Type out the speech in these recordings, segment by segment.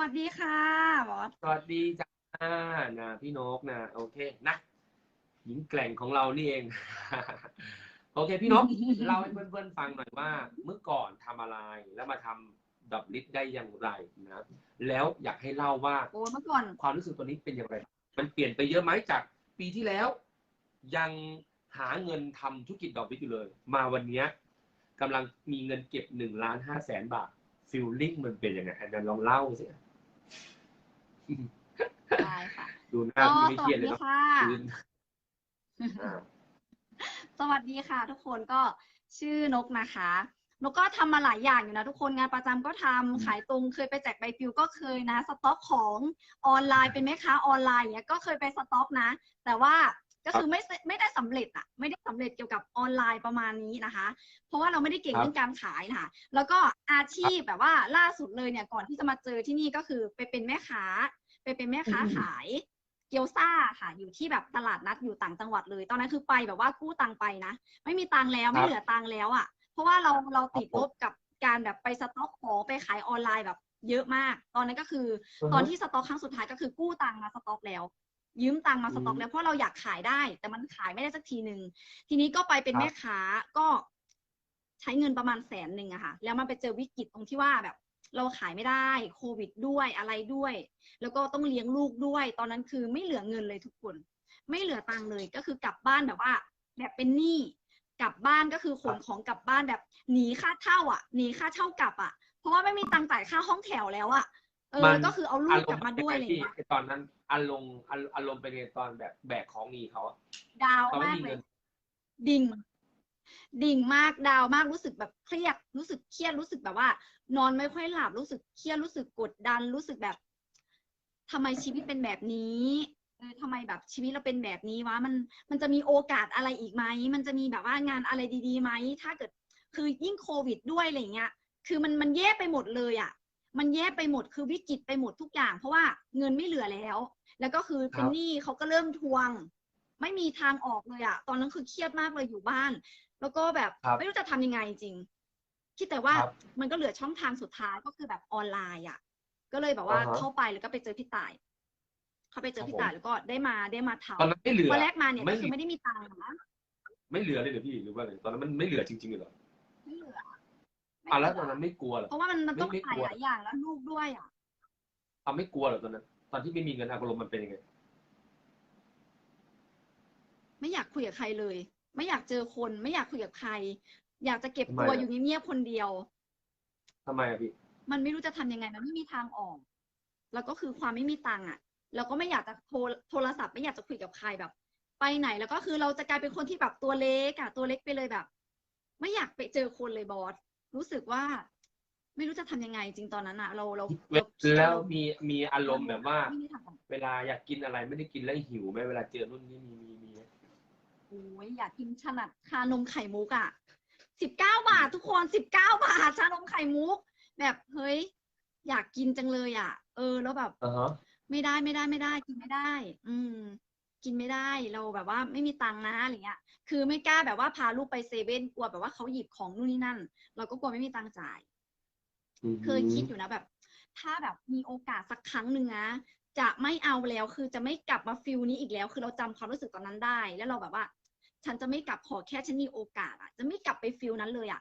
วัสดีค่ะบอสสวัสดีจ้านะพี่นกนะโอเคนะหญิงแกร่งของเรานี่เอง โอเค พี่นกเล่าให้เพื่อนๆฟังหน่อยว่า เมื่อก่อนทำอะไรแล้วมาทำดับลิสได้อย่างไรนะแล้วอยากให้เล่าว่าโอ้เมื่อก่อนความรู้สึกตัวนี้เป็นอย่างไร มันเปลี่ยนไปเยอะไหมจากปีที่แล้ว ยังหาเงินทำธุรกิจดอกลิสอยู่เลย มาวันเนี้ยกำลังมีเงินเก็บหนึ่งล้านห้าแสนบาทฟิลลิ่งมันเป็นยังไงอันนั้นลองเล่าสิ ได้ค่ะดูหน้าก็พี่ไม่สเครีวัยดสเลยดีเนาะค่ะ คืนอ่า สวัสดีค่ะ ทุกคนก็ชื่อนกนะคะ นกก็ทำมาหลายอย่างอยู่นะทุกคนงานประจำก็ทำขายตรงเคยไปแจกใบปลิวก็เคยนะ สต็อกของออนไลน์เป็นแม่ค้าออนไลน์เนี่ยก็เคยไปสต็อกนะ แต่ว่า ก็คือไม่ไม่ได้สำเร็จอะไม่ได้สำเร็จเกี่ยวกับออนไลน์ประมาณนี้นะคะ เพราะว่าเราไม่ได้เก่งครับเรื่องการขายนะคะแล้วก็อาชีพแบบว่าล่าสุดเลยเนี่ยก่อนที่จะมาเจอที่นี่ก็คือไปเป็นแม่ค้า ไปเป็นแม่ค้าอืมขายเกี๊ยวซ่าค่ะ อยู่ที่แบบตลาดนัดอยู่ต่างจังหวัดเลย ตอนนั้นคือไปแบบว่ากู้ตังค์ไปนะ ไม่มีตังค์แล้วไม่เหลือตังค์แล้วอะ เพราะว่าเราเราติดลบกับการแบบไปสต็อกของไปขายออนไลน์แบบเยอะมาก ตอนนั้นก็คือ ตอนที่สต็อกครั้งสุดท้ายก็คือกู้ตังค์มาสต็อกแล้ว ยืมตังค์มาสต็อกแล้วเพราะเราอยากขายได้ แต่มันขายไม่ได้สักทีหนึ่งทีนี้ก็ไปเป็นครับแม่ค้าก็ใช้เงินประมาณแสนหนึ่งอะค่ะ แล้วมันไปเจอวิกฤตตรงที่ว่าแบบ เราขายไม่ได้โควิดด้วยอะไรด้วย แล้วก็ต้องเลี้ยงลูกด้วย ตอนนั้นคือไม่เหลือเงินเลยทุกคน ไม่เหลือตังค์เลยก็คือกลับบ้านแบบว่า แบบเป็นหนี้กลับบ้านก็คือขนของกลับบ้านแบบหนีค่าเช่าอะหนีค่าเช่ากลับอะ เพราะว่าไม่มีตังค์จ่ายค่าห้องแถวแล้วอะ เออมันก็คือเอาลูกกลับมาด้วยอะไรพี่เงี้ยตอนนั้นอารมณ์อารอารมณ์เป็นไงตอนแบบแบกของหนีเขาอะดาวตอนไม่มากมีเลเงิยนดิ่งดิ่งมากดาวมากรู้สึกแบบเครียดรู้สึกเครียดรู้สึกแบบว่า นอนไม่ค่อยหลับรู้สึกเครียดรู้สึกกดดันรู้สึกแบบทำไมชีวิตเป็นแบบนี้เออทำไมแบบชีวิตเราเป็นแบบนี้วะมันมันจะมีโอกาสอะไรอีกไหมมันจะมีแบบว่างานอะไรดีๆไหมถ้าเกิด คือยิ่งโควิดด้วยอะไรเงี้ย คือมันมันแย่ไปหมดเลยอะ มันแย่ไปหมดคือวิกฤตไปหมดทุกอย่าง เพราะว่าเงินไม่เหลือแล้ว แล้วก็คือเป็นหนี้เขาก็เริ่มทวง ไม่มีทางออกเลยอะตอนนั้นคือเครียดมากเลยอยู่บ้าน แล้วก็แบบครับไม่รู้จะทำยังไงจริงคิดแต่ว่าครับมันก็เหลือช่องทางสุดท้ายก็คือแบบออนไลน์อะก็เลยแบบว่าอ่าฮะเข้าไปแล้วก็ไปเจอพี่ต่ายเข้าไปเจอพี่ครับผมต่ายแล้วก็ได้มาได้มาทำตอนนั้นไม่เหลือวันแรกมาเนี่ยไม่ก็คือไม่ได้มีตังค์นะไม่เหลือเลยเหรอพี่หรือว่าอะไรตอนนั้นมันไม่เหลือจริงๆเลยเหรอไม่เหลือ อะแล้วตอนนั้นไม่กลัวเหรอ เพราะว่ามันมันต้องไม่ไม่ขายกลัว หลายอย่างแล้วลูกด้วยอะอะไม่กลัวเหรอตอนนั้น ตอนที่ไม่มีเงินอารมณ์มันเป็นยังไง ไม่อยากคุยกับใครเลย ไม่อยากเจอคน ไม่อยากคุยกับใคร อยากจะเก็บทำไมตัวอะ อยู่เงียบๆคนเดียว ทำไมอะพี่ มันไม่รู้จะทำยังไง มันไม่มีทางออก แล้วก็คือความไม่มีตังค์อะ แล้วก็ไม่อยากจะโทรโทรศัพท์ไม่อยากจะคุยกับใครแบบ ไปไหนแล้วก็คือเราจะกลายเป็นคนที่แบบตัวเล็กอะ ตัวเล็กไปเลยแบบ ไม่อยากไปเจอคนเลยบอส รู้สึกว่า ไม่รู้จะทำยังไงจริงตอนนั้นอะเราเราเราเครียดแล้วเรามีมีอารมณ์แบบว่า ไม่มีทางออกเวลาอยากกินอะไรไม่ได้กินแล้วหิวไหมเวลาเจอนู่นนี่มีมีมีไหมโอ้ยอยากกินชนัดชานมไข่มุกอะสิบเก้าบาททุกคนสิบเก้าบาทชานมไข่มุก แบบเฮ้ย อยากกินจังเลยอะ เออ แล้วแบบอ่าฮะไม่ได้ไม่ได้ไม่ได้ กินไม่ได้ อืม กินไม่ได้เราแบบว่าไม่มีตังค์นะอะไรเงี้ย คือไม่กล้าแบบว่าพาลูกไปเซเว่นกลัวแบบว่าเขาหยิบของนู่นนี่นั่น เราก็กลัวไม่มีตังค์จ่ายอืมเคยคิดอยู่นะแบบ ถ้าแบบมีโอกาสสักครั้งหนึ่งนะจะไม่เอาแล้วคือจะไม่กลับมาฟิลนี้อีกแล้ว คือเราจำความรู้สึกตอนนั้นได้ แล้วเราแบบว่า ฉันจะไม่กลับขอแค่ฉันมีโอกาสอะจะไม่กลับไปฟิลนั้นเลยอะ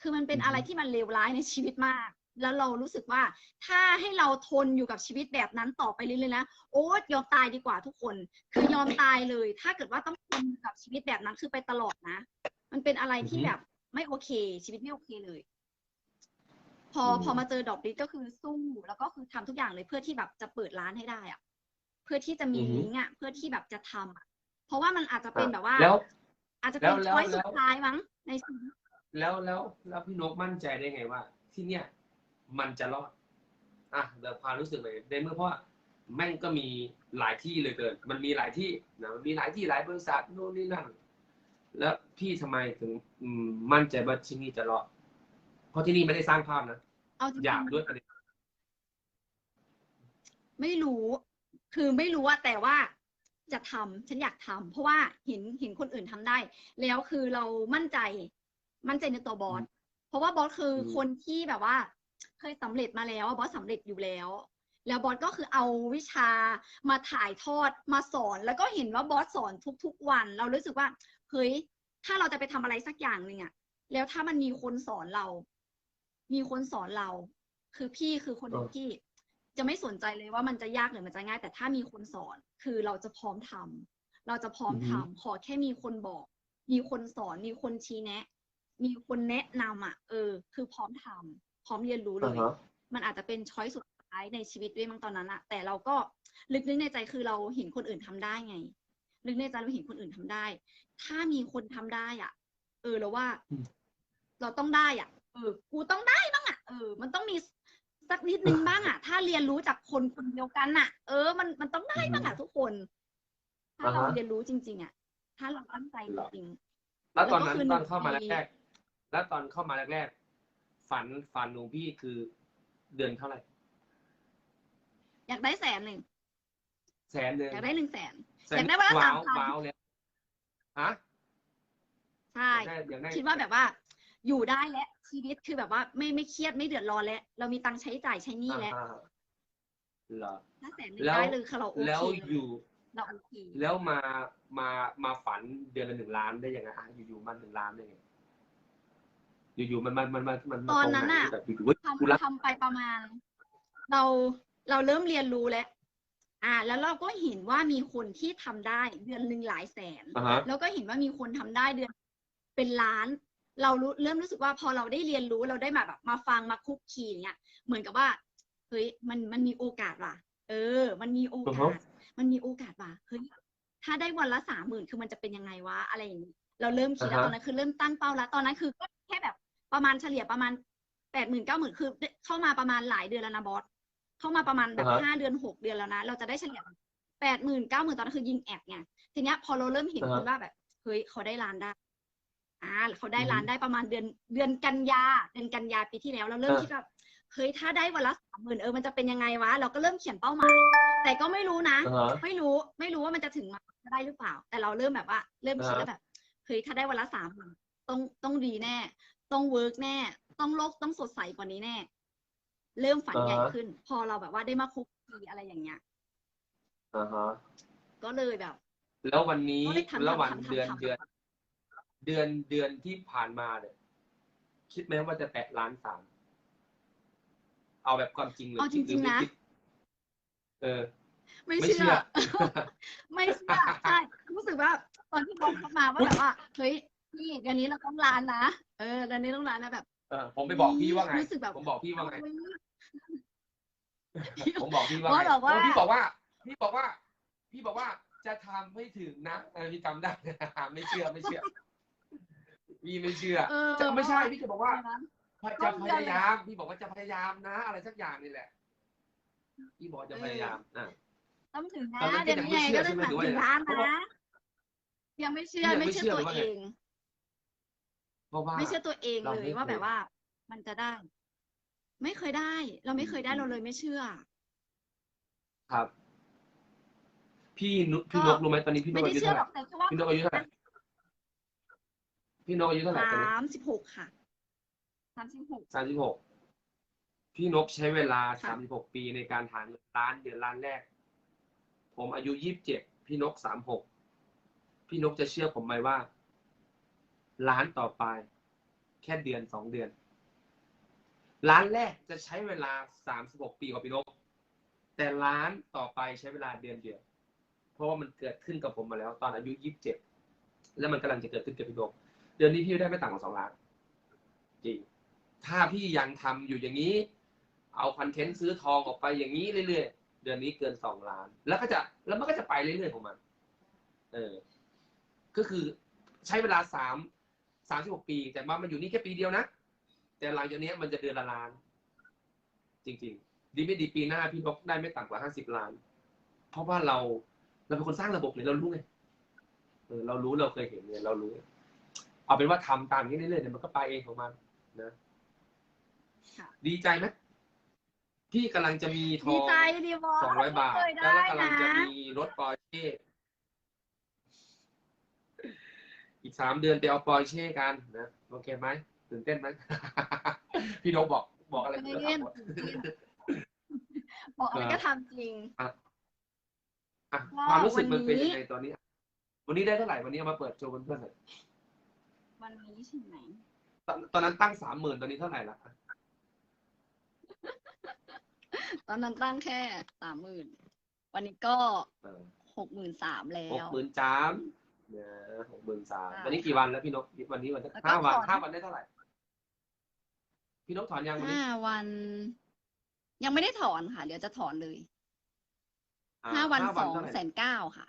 คือมันเป็นอะไรที่มันเลวร้ายในชีวิตมาก แล้วเรารู้สึกว่าถ้าให้เราทนอยู่กับชีวิตแบบนั้นต่อไปเรื่อยๆนะโอ๊ยยอมตายดีกว่าทุกคน คือยอมตายเลย ถ้าเกิดว่าต้องทนอยู่กับชีวิตแบบนั้นคือไปตลอดนะ มันเป็นอะไรที่แบบไม่โอเค ชีวิตไม่โอเคเลย พอพอมาเจอดอกดิสก็คือสู้แล้วก็คือทำทุกอย่างเลยเพื่อที่แบบจะเปิดร้านให้ได้อะเพื่อที่จะมีลิงก์อะเพื่อที่แบบจะทำอะเพราะว่ามันอาจจะเป็นแบบว่าแล้วอาจจะเป็นแล้วแล้วช้อยแล้วสุดท้ายมั้งในชีวิตแล้วแล้วแล้วพี่นกมั่นใจได้ไงว่า ที่เนี่ย มันจะรอดอะเดี๋ยวความรู้สึกเลยในเมื่อเพราะว่าแม่งก็มีหลายที่เลยเกิน มันมีหลายที่นะมันมีหลายที่หลายบริษัทโน่นนี่นั่นแล้วพี่ทำไมถึงอืมมั่นใจว่าที่นี่จะรอด เพราะที่นี่ไม่ได้สร้างภาพนะเอาจริงอยากด้วยอะไรๆไม่รู้ คือไม่รู้ว่าแต่ว่าจะทำฉันอยากทำเพราะว่าเห็นเห็นคนอื่นทำได้ แล้วคือเรามั่นใจ มั่นใจในตัวบอสเพราะว่าบอสคืออมคนที่แบบว่าเค ยสำเร็จมาแล้วอะบอสสำเร็จอยู่แล้ว แล้วบอสก็คือเอาวิชามาถ่ายทอดมาสอน แล้วก็เห็นว่าบอสสอนทุกๆวัน เรารู้สึกว่าเฮ้ยถ้าเราจะไปทำอะไรสักอย่างหนึ่งอะแล้วถ้ามันมีคนสอนเรา มีคนสอนเรา คือพี่คือคนหนึ่งเออที่จะไม่สนใจเลยว่ามันจะยากหรือมันจะง่าย แต่ถ้ามีคนสอน คือเราจะพร้อมทำเราจะพร้อมทำขอแค่มีคนบอก มีคนสอน มีคนชี้แนะ มีคนแนะนำอะ เออ คือพร้อมทำ พร้อมเรียนรู้เลอ่ายฮะมันอาจจะเป็นช้อยสุดท้ายในชีวิตด้วยมั้งตอนนั้นอะแต่เราก็ลึกๆในใจคือเราเห็นคนอื่นทำได้ไง ลึกในใจเราเห็นคนอื่นทำได้ ถ้ามีคนทำได้อะ เออเราว่าอืมเราต้องได้อะ เออ กูต้องได้บ้างอะ เออ มันต้องมีสักนิดนึงบ้างอะ ถ้าเรียนรู้จากคนคนเดียวกันอะ เออ มันมันต้องได้บ้างอะทุกคน ถ้าเราอ่าฮะเรียนรู้จริง ๆ อะ ถ้าเราตั้งใจจริงแล้วตอนนั้นแล้วก็คือตอนเข้ามาหนึ่งปีแรกๆแล้วตอนเข้ามาแรกๆ ฝันฝันของพี่คือเดือนเท่าไหร่ๆอยากได้แสนหนึ่งแสนหนึ่งอยากได้หนึ่งแสนแสนอยากได้วันละว้าวสามพันว้าวเลยฮะใช่อยากได้อยากได้คิดว่าแบบว่า อยู่ได้และชีวิตคือแบบว่าไม่ไม่เครียดไม่เดือดร้อนแล้วเรามีตังค์ใช้จ่ายใช้หนี้แล้วอ่าฮะเหรอถ้าแสนหนึ่งแล้วได้เลยคือเราโอแล้วเคอยู่เราโอเคแล้วมามามาฝันเดือนละหนึ่งล้านได้ยังไงอะอยู่ๆมันหนึ่งล้านได้ไง อยู่ๆมันมันมันมันมันมัตอนนั้นรงไหอะ แบบอยู่ๆเฮ้ยกูรัก ทำทำไปประมาณ เราเราเริ่มเรียนรู้แล้ว อ่า แล้วเราก็เห็นว่ามีคนที่ทำได้เดือนหนึ่งหลายแสน อ่าฮะ แล้วก็เห็นว่ามีคนทำได้เดือน เป็นล้าน เรารู้เริ่มรู้สึกว่าพอเราได้เรียนรู้เราได้มาแบบมาฟังมาคุกคีอย่างเงี้ย เหมือนกับว่าเฮ้ยมันมันมีโอกาสว่ะ เออ มันมีโอกาส มันมีโอกาสว่ะเฮ้ยถ้าได้วันละสามหมื่นคือมันจะเป็นยังไงวะอะไรอย่างนี้เราเริ่มคิดแล้วอ่าฮะ ตอนนั้นคือเริ่มตั้งเป้าแล้วตอนนั้นคือก็แค่แบบ ประมาณเฉลี่ยประมาณแปดหมื่นเก้าหมื่นคือ เข้ามาประมาณหลายเดือนแล้วนะบอสเข้ามาประมาณแบบอ่าฮะห้าเดือนหกเดือนแล้วนะ เราจะได้เฉลี่ยแปดหมื่นเก้าหมื่นตอนนั้นคือยิงแอดไงทีเนี้ยพอเราเริ่มเห็นอ่าฮะคุณว่าแบบเฮ้ยเขาได้ล้านได้อ่าเขาได้อือฮึล้านได้ประมาณเดือนเดือนกันยาเดือนกันยาปีที่แล้วเราเริ่มอ่าคิดว่าเฮ้ยถ้าได้วันละสามหมื่นเออมันจะเป็นยังไงวะ เราก็เริ่มเขียนเป้าหมาย แต่ก็ไม่รู้นะอ่าฮะไม่รู้ไม่รู้ว่ามันจะถึงมาได้หรือเปล่า แต่เราเริ่มแบบว่า เริ่มคิดอ่าฮะแล้วแบบเฮ้ยถ้าได้วันละสามหมื่นต้องต้องดีแน่ ต้องเวิร์กแน่ ต้องโลกต้องสดใสกว่านี้แน่ เริ่มฝันใหญ่อ่าฮะขึ้น พอเราแบบว่าได้มาคุกคีอะไรอย่างเงี้ยอ่าฮะก็เลยแบบ แล้ววันนี้ก็เลยทำแล้ววันทำทำเดือนทำ เดือน เดือนเดือนที่ผ่านมาเนี่ยคิดไหมว่าจะแตะล้านสามเอาแบบความจริงเลยเอาจคิดหริงๆนะไม่คิดเออ ไม่ไม่เชื่อเชื่อ ไม่เชื่อ ใช่ รู้สึกว่า ตอนที่บอสเข้ามาว่าแบบว่า เฮ้ย พี่เดือนนี้เราต้องล้านนะ เออเดือนนี้ต้องล้านนะแบบ เออผมไปบอกพี่ว่าไง รู้สึกแบบ ผมบอกพี่ว่าไงเฮ้ยผมบอกพี่ว่าบอสไงบอกว่า เออพี่บอกว่า พี่บอกว่า พี่บอกว่าจะทำให้ถึงนะเออพี่จำได้ ไม่เชื่อไม่เชื่อ พี่ไม่เชื่อเออจะไม่ใช่พี่จะบอกว่านะจะพยายาม พี่บอกว่าจะพยายามนะ อะไรสักอย่างนี่แหละ พี่บอกจะพยายามอะ ต้องถึงนะตอนนั้นเดือนนี้ไงก็ก็ยังต้องไม่เชื่อถึงล้านใช่ไหมนะยังไม่เชื่อยังไม่ไม่เชื่อเชื่อตัวว่าไง เอง เพราะว่า ไม่เชื่อตัวเองเราเลยไม่ว่าเคย แบบว่า มันจะได้ ไม่เคยได้ เราไม่เคยได้อืมเราเลยไม่เชื่อ ครับ พี่นุพี่ก็นกรู้ไหมตอนนี้พี่นไม่กได้อายุเชื่อเท่าไหหรร่อกแต่แค่ว่าพี่นกอายุเท่าไหร่พี่นกอายุเท่าไหร่ตอนนี้สามสิบหกค่ะสามสิบหก สามสิบหกพี่นกใช้เวลาค่ะ สามสิบหกปีในการหาเงินล้านเดือนล้านแรก ผมอายุยี่สิบเจ็ดพี่นกสามหกพี่นกจะเชื่อผมไหมว่า ล้านต่อไป แค่เดือนสองเดือน ล้านแรกจะใช้เวลาสามสิบหกปีกว่าพี่นกแต่ล้านต่อไปใช้เวลาเดือนเดียว เพราะว่ามันเกิดขึ้นกับผมมาแล้ว ตอนอายุยี่สิบเจ็ดแล้วมันกำลังจะเกิดขึ้นกับพี่นกเดือนนี้พี่ได้ไม่ต่ำกว่าสองล้านจริงถ้าพี่ยังทำอยู่อย่างนี้ เอาคอนเทนต์ซื้อทองออกไปอย่างนี้เรื่อยๆเดือนนี้เกินสองล้าน แล้วก็จะแล้วมันก็จะไปเรื่อยๆของมัน เออ ก็คือใช้เวลาสาม สามสิบหกปี แต่ว่ามันอยู่นี่แค่ปีเดียวนะ แต่หลังจากนี้มันจะเดือนละล้าน จริง ๆ ดีไม่ดีปีหน้าพี่นกได้ไม่ต่ำกว่าห้าสิบล้าน เพราะว่าเราเราเป็นคนสร้างระบบเลยเรารู้ไงเออเรารู้เราเคยเห็นเนี่ยเรารู้ เอาเป็นว่าทำตามนี้เรื่อยๆเดี๋ยวมันก็ไปเองของมันนะค่ะดีใจไหมพี่กำลังจะมีทดีองใจดีบอสสองร้อยบาทไม่เคยแล้วได้ก็กำลังนะจะมีรถปอร์เช่ อีกสามเดือนไปเอาปอร์เช่กันนะโอเคไหมตื่นเต้นไหม พี่นกบอกบอกอะไรไม่พี่นกเล่นทำหมดบอกอะไรก็ทำจริงอะก็ความรู้สึกมันวันนี้เป็นยังไงตอนนี้ วันนี้ได้เท่าไหร่วันนี้เอามาเปิดโชว์เพื่อนๆหน่อยวันนี้ใช่ไหมตอนตอนนั้นตั้งสามหมื่นตอนนี้เท่าไหร่ละตอนนั้นตั้งแค่สามหมื่นวันนี้ก็เออหกหมื่นสามแล้หกวหมื่นสาม นะหกหมื่นสามใช่วันนี้กี่วันแล้วพี่นกวันนี้วันที่แล้วก็ห้าวันถอน ห้าวันได้เท่าไหร่ พี่นกถอนยังวันนี้ห้าวัน ยังไม่ได้ถอนค่ะ เดี๋ยวจะถอนเลยอ่ห้าวันสองเท่าไหร่ แสนเก้าค่ะ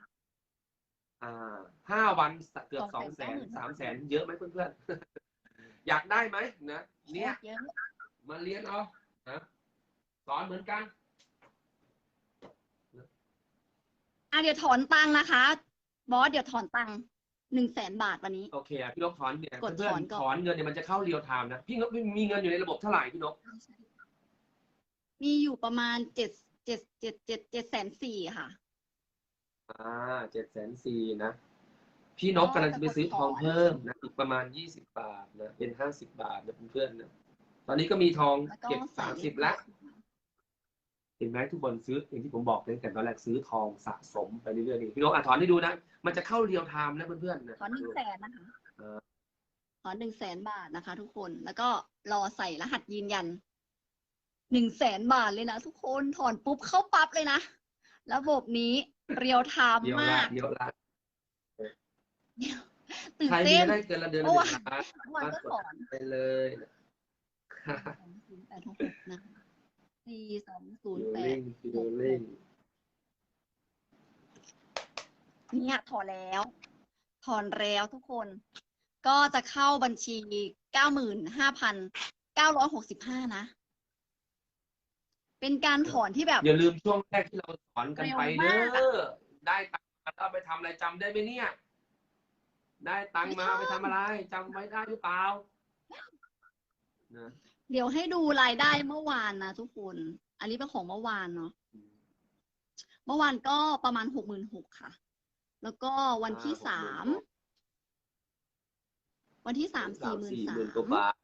อ่าห้าวันเกือบสสอองงแสแสนนเก้าหมื่นสามแสนเยอะไหมเพื่อนๆ อยากได้ไหมนะเนี่ยเยอะมาเรียนเอานะสอนเหมือนกัน อะเดี๋ยวถอนตังค์นะคะ บอสเดี๋ยวถอนตังค์หนึ่งแสนบาทวันนี้ โอเคอะพี่นกถอนเนี่ยกดเพื่อถอนนก่อน ถอนเงินเนี่ยมันจะเข้าเรียวไทม์นะ พี่นกมีเงินอยู่ในระบบเท่าไหร่พี่นกมีอยู่ประมาณเจ็ดเจ็ดเจ็ดเจ็ดเจ็ดแสนสี่ค่ะ อ่าเจ็ดแสนสี่นะ พี่นกกำลังจะไปซื้อทองเพิ่มนะอีกประมาณยี่สิบบาทนะ เป็นห้าสิบบาทนะเพื่อนๆนะ ตอนนี้ก็มีทองแล้วก็เก็บใส่สามสิบละ เห็นไหมทุกคนซื้ออย่างที่ผมบอกเลยแต่ตอนแรกซื้อทองสะสมไปเรื่อยๆนี่พี่นกอะถอนให้ดูนะ มันจะเข้าเรียวไทม์นะเพื่อนๆนะถอนหนึ่งแสนนะคะเออถอนหนึ่งแสนบาทนะคะ ทุกคนแล้วก็รอใส่รหัสยืนยันหนึ่งแสนบาทเลยนะทุกคนถอนปุ๊บเข้าปั๊บเลยนะระบบนี้เรียวไทม์เดียวมาละกเดียวละตื่นใครมีเต้นได้เกินละเดือนละเพราะหนึ่ว่างล้านวันก็ถอนไปเลยนะสองศูนย์แปดหกหกนะคะสี่สองศูนวิย์ดีโอแปเล่ด งวิดีโอ เล่งเนี่ยถอนแล้ว ถอนแล้วทุกคน ก็จะเข้าบัญชีเก้าหมื่นห้าพันเก้าร้อยหกสิบห้านะ เป็นการถอนที่แบบ อย่าลืมช่วงแรกที่เราสอนกันไปเร็เด้วมากอได้ตังค์มาแล้วเอาไปทำอะไรจำได้ไหมเนี่ย ได้ตังค์มาไม่ไปชอบทำอะไรจำไว้ได้หรือเปล่านะเดี๋ยวให้ดูรายได้เมื่อวานนะทุกคน อันนี้เป็นของเมื่อวานเนาะ เมื่อวานก็ประมาณหกหมื่นหกค่ะ แล้วก็วันที่อ่สาม วันที่สามสี่หมื่นสี่สาหมื่นมกว่าบาท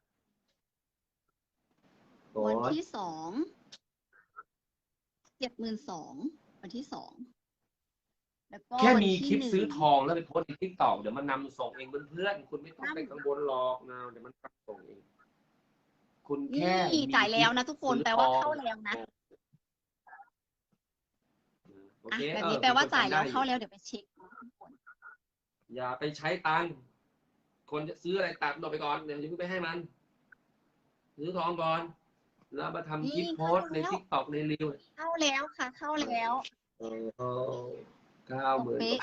โอ้วันยที่สองเจ็ดหมื่นสองวันที่สองแล้วก็แค่วันมีที่คลิปหนึ่ซื้อทองแล้วไปโพสต์ในทิกตอกเดี๋ยวมันนำส่งเองเพื่อนๆคุณไม่ต้องไปกังวลหรอกนะเดี๋ยวมันนำส่งเอง คุณแค่นี่มีจ่ายแล้วนะทุกคนซื้อแปลว่าทองเข้าแล้วนะโออะเคแบบเอนี้อแปลว่าคุณจ่ายแล้วทำได้เข้าแล้วเดี๋ยวไปเช็คนะทุกคน อย่าไปใช้ตังค์คนจะซื้ออะไรตัดลงไปก่อนเดี๋ยวจะเพิ่งไปให้มัน ซื้อทองก่อน แล้วมาทำคลิปนี่โพสต์เข้าในแล้วทิกตอกในรีวเข้าแล้วค่ะ เข้าแล้วโอ้โหเก้าหมื่นเป๊ะ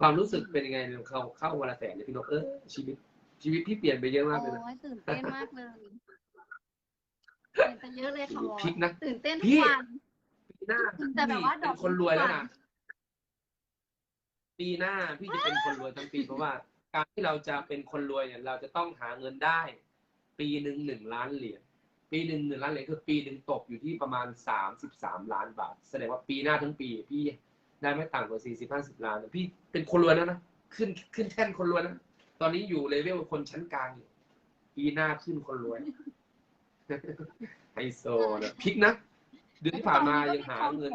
ความรู้สึกเป็นยังไงเนี่ยเข้าเข้าวันละแสนเนี่ยพี่นกเออชีวิต ชีวิตพี่เปลี่ยนไปเยอะมากเลยนะโอ้ยตื่นเต้นมากเลยเปลี่ยนไปเยอะเลยค่ะดูบอสพลิกนะตื่นเต้นพี่ทุกวันปีหน้าแต่แบบว่าดเป็อกนคนรวยแล้วทุกวันะน ปีหน้าพี่จะเป็นคนรวยทั้งปีเพราะว่า การที่เราจะเป็นคนรวยเนี่ย เราจะต้องหาเงินได้ ปีหนึ่งหนึ่งล้านเหรียญปีหนึ่งหนึ่งล้านเหรียญคือปีหนึ่งตกอยู่ที่ประมาณสามสิบสามล้านบาท แสดงว่าปีหน้าทั้งปี พี่ได้ไม่ต่ำกว่าสี่สิบห้าสิบล้านพี่เป็นคนรวยแล้วนะขึ้นขึ้นแท่นคนรวยนะตอนนี้อยู่เลเวลคนชั้นกลางอยู่ปีหน้าขึ้นคนรวยไฮโซนะพลิกนะเดือนที่ผ่านมายังหาเงิน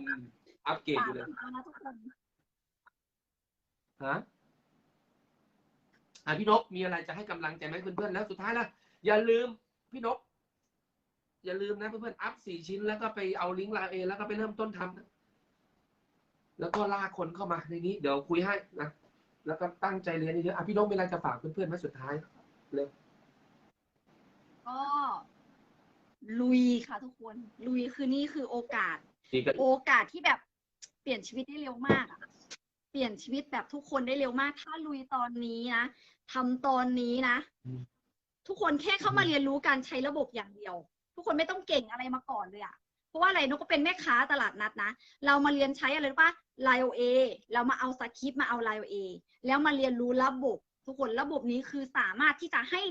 อัปเกรดอยู่เลย ฮะอะพี่นกมีอะไรจะให้กำลังใจไหมเพื่อนๆแล้วสุดท้ายแล้วอย่าลืมพี่นก อย่าลืมนะเพื่อนๆอัพสี่ชิ้นแล้วก็ไปเอาลิงก์ไลน์เอแล้วก็ไปเริ่มต้นทำนะแล้วก็ลากคนเข้ามาในนี้เดี๋ยวคุยให้นะแล้วก็ตั้งใจเรียนเยอะๆอะพี่นกมีอะไรจะฝากเพื่อนๆไหมสุดท้ายเร็วก็ลุยค่ะทุกคนลุยคือนี่คือโอกาสนี่ก็โอกาสที่แบบเปลี่ยนชีวิตได้เร็วมากอะ เปลี่ยนชีวิตแบบทุกคนได้เร็วมาก ถ้าลุยตอนนี้นะทำตอนนี้นะ ทุกคนแค่เข้ามาเรียนรู้การใช้ระบบอย่างเดียว ทุกคนไม่ต้องเก่งอะไรมาก่อนเลยอะเพราะว่าอะไรนกก็เป็นแม่ค้าตลาดนัดนะ เรามาเรียนใช้อะไรรู้ปะไลโอเอเรามาเอาสคริปต์มาเอาไลโอเอแล้วมาเรียนรู้ระบบ ทุกคนระบบนี้คือสามารถที่จะให้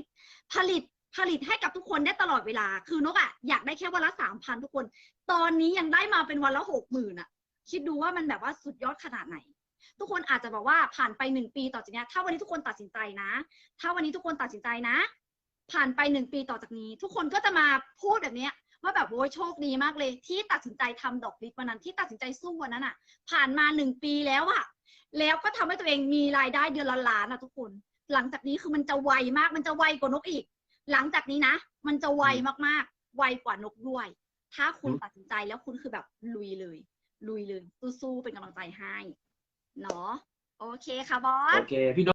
ผลิตผลิตให้กับทุกคนได้ตลอดเวลา คือนกอะอยากได้แค่วันละสามพันทุกคน ตอนนี้ยังได้มาเป็นวันละหกหมื่นอะคิดดูว่ามันแบบว่าสุดยอดขนาดไหน ทุกคนอาจจะบอกว่าผ่านไปหนึ่งปีต่อจากเนี้ยถ้าวันนี้ทุกคนตัดสินใจนะ ถ้าวันนี้ทุกคนตัดสินใจนะ ผ่านไปหนึ่งปีต่อจากนี้ ทุกคนก็จะมาพูดแบบเนี้ยว่าแบบโอ้ยโชคดีมากเลย ที่ตัดสินใจทำดอกลิฟวันนั้นที่ตัดสินใจสู้วันนั้นอะ ผ่านมาหนึ่งปีแล้วอะแล้วก็ทำให้ตัวเองมีรายได้เดือนละล้านอะทุกคน หลังจากนี้คือมันจะไวมากมันจะไวกว่านกอีก หลังจากนี้นะ มันจะไวมากๆ ไวกว่านกด้วย ถ้าคุณตัดสินใจแล้วคุณคือแบบลุยเลย ลุยเลยสู้ๆเป็นกำลังใจให้ เนาะโอเคค่ะบอส โอเคพี่นก